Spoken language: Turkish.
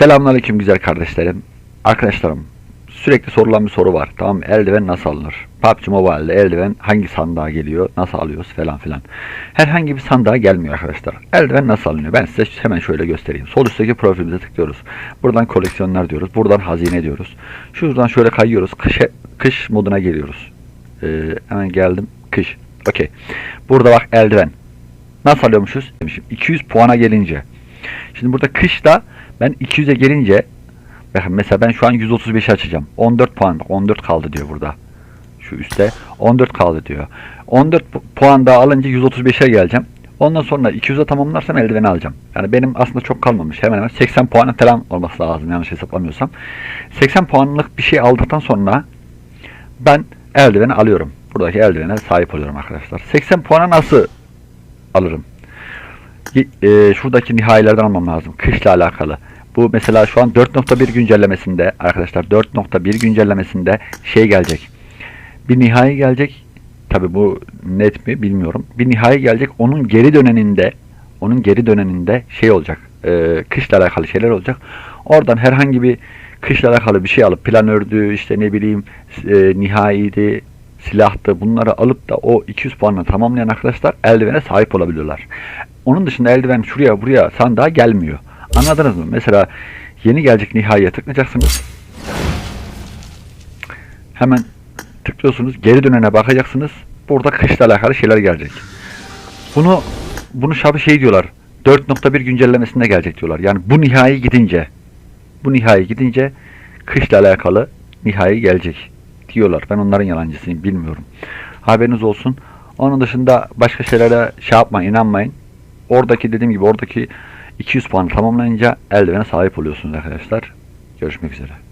Selamünaleyküm güzel kardeşlerim. Arkadaşlarım sürekli sorulan bir soru var. Tamam eldiven nasıl alınır? PUBG Mobile'de eldiven hangi sandığa geliyor? Nasıl alıyoruz falan filan. Herhangi bir sandığa gelmiyor arkadaşlar. Eldiven nasıl alınıyor? Ben size hemen şöyle göstereyim. Sol üstteki profilimize tıklıyoruz. Buradan koleksiyonlar diyoruz. Buradan hazine diyoruz. Şuradan şöyle kayıyoruz. Kış, kış moduna geliyoruz. Ee, hemen geldim. Kış. Okey. Burada bak eldiven. Nasıl alıyormuşuz? Demişim. 200 puana gelince. Şimdi burada kışta ben 200'e gelince bakın mesela ben şu an 135 açacağım. 14 puan 14 kaldı diyor burada. Şu üstte 14 kaldı diyor. 14 pu- puan daha alınca 135'e geleceğim. Ondan sonra 200'e tamamlarsam eldiveni alacağım. Yani benim aslında çok kalmamış. Hemen hemen 80 puanı falan olması lazım yanlış hesaplamıyorsam. 80 puanlık bir şey aldıktan sonra ben eldiveni alıyorum. Buradaki eldivene sahip oluyorum arkadaşlar. 80 puana nasıl alırım? E, şuradaki nihayelerden almam lazım. Kışla alakalı. Bu mesela şu an 4.1 güncellemesinde arkadaşlar 4.1 güncellemesinde şey gelecek. Bir nihai gelecek. Tabi bu net mi bilmiyorum. Bir nihai gelecek. Onun geri döneninde onun geri döneninde şey olacak. E, kışla alakalı şeyler olacak. Oradan herhangi bir kışla alakalı bir şey alıp planördü işte ne bileyim e, nihaiydi silahtı bunları alıp da o 200 puanla tamamlayan arkadaşlar eldivene sahip olabiliyorlar. Onun dışında eldiven şuraya buraya sandığa gelmiyor. Anladınız mı? Mesela yeni gelecek nihaiye tıklayacaksınız. Hemen tıklıyorsunuz. Geri dönene bakacaksınız. Burada kışla alakalı şeyler gelecek. Bunu bunu şabı şey diyorlar. 4.1 güncellemesinde gelecek diyorlar. Yani bu nihai gidince bu nihai gidince kışla alakalı nihai gelecek diyorlar. Ben onların yalancısıyım bilmiyorum. Haberiniz olsun. Onun dışında başka şeylere şey yapmayın, inanmayın. Oradaki dediğim gibi oradaki 200 puanı tamamlayınca eldivene sahip oluyorsunuz arkadaşlar. Görüşmek üzere.